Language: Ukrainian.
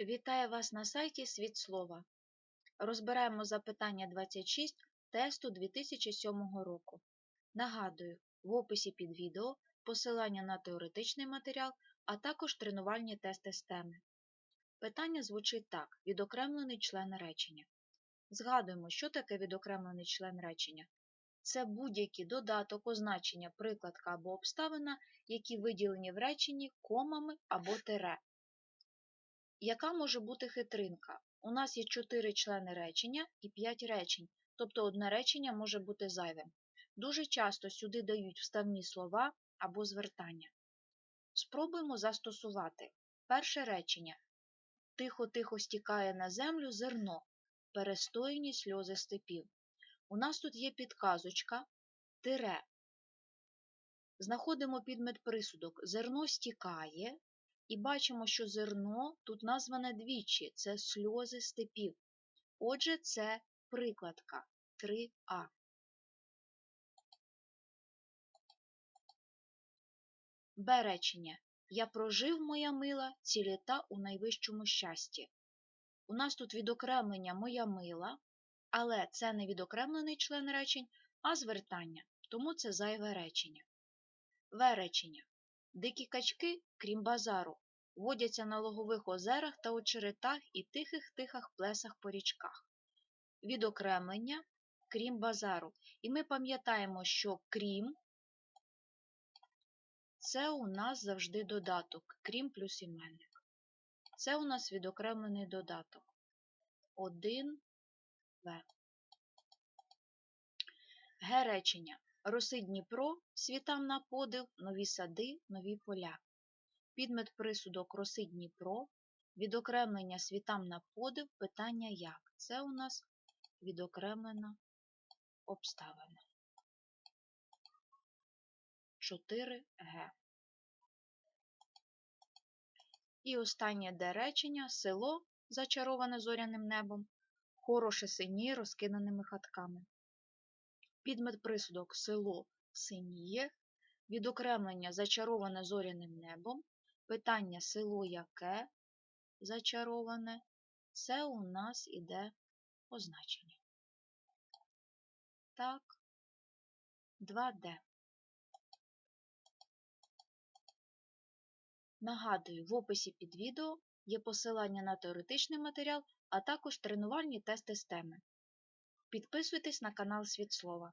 Вітаю вас на сайті Світ Слова. Розбираємо запитання 26 тесту 2007 року. Нагадую, в описі під відео посилання на теоретичний матеріал, а також тренувальні тести з теми. Питання звучить так: відокремлений член речення. Згадуємо, що таке відокремлений член речення. Це будь-який додаток, означення, прикладка або обставина, які виділені в реченні комами або тире. Яка може бути хитринка? У нас є 4 члени речення і 5 речень, тобто одне речення може бути зайвим. Дуже часто сюди дають вставні слова або звертання. Спробуємо застосувати. Перше речення. Тихо-тихо стікає на землю зерно, перестояні сльози степів. У нас тут є підказочка тире. Знаходимо підмет присудок. Зерно стікає, і бачимо, що зерно тут назване двічі це сльози степів. Отже, це прикладка 3а. Б речення. Я прожив моя мила ці літа у найвищому щасті. У нас тут відокремлення моя мила, але це не відокремлений член речень, а звертання, тому це зайве речення. В речення. Дикі качки, крім базару, водяться на логових озерах та очеретах і тихих тихих плесах по річках. Відокремлення, крім базару. І ми пам'ятаємо, що крім це у нас завжди додаток, крім плюс іменник. Це у нас відокремлений додаток. 1 В. Г. Роси Дніпро, світам на подив, нові сади, нові поля. Підмет присудок роси Дніпро, відокремлення світам на подив, питання як. Це у нас відокремлена обставина. 4Г. І останнє Д речення село, зачароване зоряним небом, хороше синіє розкиданими хатками. Підмет присудок село синіє, відокремлення зачароване зоряним небом, питання село яке зачароване, це у нас іде означення. Так, 2D. Нагадую, в описі під відео є посилання на теоретичний матеріал, а також тренувальні тести з теми. Підписуйтесь на канал Світ Слова.